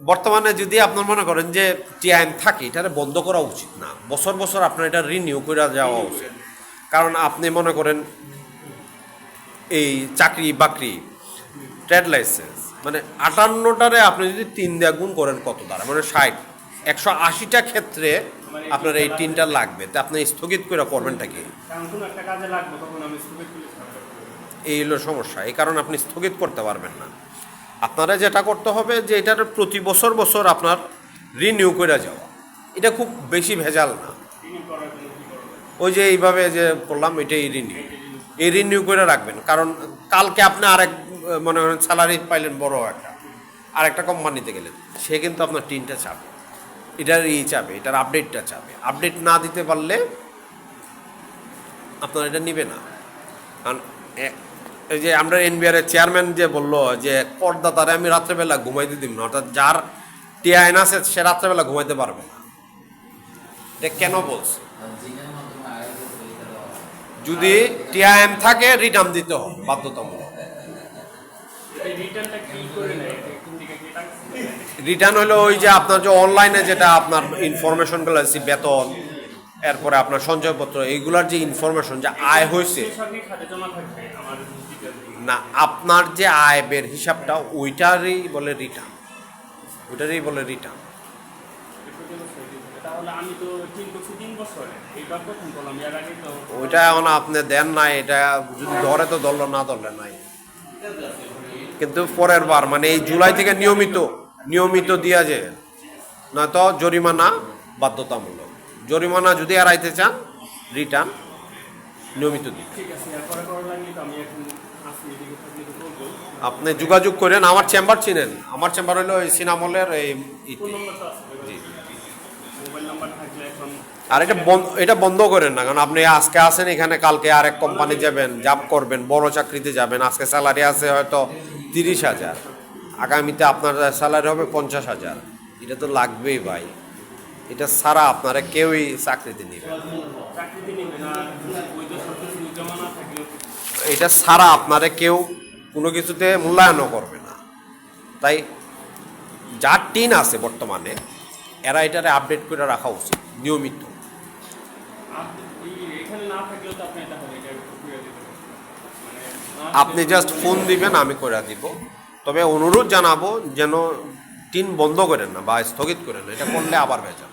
বর্তমানে যদি আপনার মনে করেন যে টিআইএম থাকে এটা বন্ধ করা উচিত না। বছর বছর আপনার এটা রিনিউ করে যাওয়া উচিত। কারণ আপনি মনে করেন এই চাকরি বাকরি ট্রেড লাইসেন্স মানে আটান্নটারে আপনি যদি তিন দেয়া গুণ করেন কত দ্বারা? মানে ষাট। একশো আশিটা ক্ষেত্রে আপনার এই তিনটা লাগবে। তা আপনি স্থগিত করে করবেনটা কি। এই হলো সমস্যা। এই কারণে আপনি স্থগিত করতে পারবেন না। আপনারা যেটা করতে হবে যে এটার প্রতি বছর বছর আপনার রিনিউ করে যাওয়া। এটা খুব বেশি ভেজাল না। ওই যে এইভাবে যে করলাম এটাই রিনিউ এই রিনিউ করে রাখবেন। কারণ কালকে আপনি আরেক, মনে করেন স্যালারি পাইলেন বড় একটা, আরেকটা কোম্পানিতে গেলেন। সে কিন্তু আপনার টিনটা চাবে। এটার ই চাবে, এটার আপডেটটা চাবে। আপডেট না দিতে পারলে আপনার এটা নিবে না। কারণ এই যে আমরা এনবিআর এর চেয়ারম্যান যে বলল যে পর্দা করদাতারে আমি রাত্রেবেলা ঘুমাইতে দিব না, অর্থাৎ যার টিআইন আছে সে রাত্রেবেলা ঘুমাইতে পারবে না। এটা কেন বলছে? যদি টিআইএম থাকে, রিটার্ন দিতে হবে, বাধ্যতামূলক। রিটার্ন হলো ওই যে আপনার যে অনলাইনে যেটা আপনার ইনফরমেশনগুলো আছে, বেতন এরপরে আপনার সঞ্চয়পত্র এইগুলার যে ইনফরমেশন যে আয় হয়েছে, না, আপনার যে আয় বের হিসাবটা ওইটারই বলে রিটার্ন ওইটারই বলে রিটার্ন ওইটা এখন আপনি দেন নাই, এটা যদি ধরে তো ধরলো, না ধরলে নাই। কিন্তু পরের বার মানে এই জুলাই থেকে নিয়মিত নিয়মিত দিয়া যায় নয়তো জরিমানা বাধ্যতামূলক। জরিমানা যদি এড়াইতে চান রিটার্ন নিয়মিত দিন আপনি যোগাযোগ করেন আমার চেম্বার চিনেন। আমার চেম্বার হলো এই সিনামলের এই আছে জি। আর এটা বন্ধ এটা বন্ধ করেন না কারণ আপনি আজকে আসেন এখানে কালকে আরেক কোম্পানি যাবেন জাব করবেন বড় চাকরিতে যাবেন আজকে স্যালারি আছে হয়তো তিরিশ হাজার। আগামীতে আপনার স্যালারি হবে পঞ্চাশ হাজার। এটা তো লাগবেই ভাই। এটা ছাড়া আপনারা কেউই চাকরিতে নেবে এটা ছাড়া আপনারা কেউ কোনো কিছুতে মূল্যায়নও করবে না। তাই যার টিন আছে বর্তমানে, এরা এটারে আপডেট করে রাখা উচিত, নিয়মিত। আপনি জাস্ট ফোন দিবেন, আমি করে দিব। তবে অনুরোধ জানাব যেন টিন বন্ধ করেন না বা স্থগিত করেন না, এটা করলে আবার ভেজাল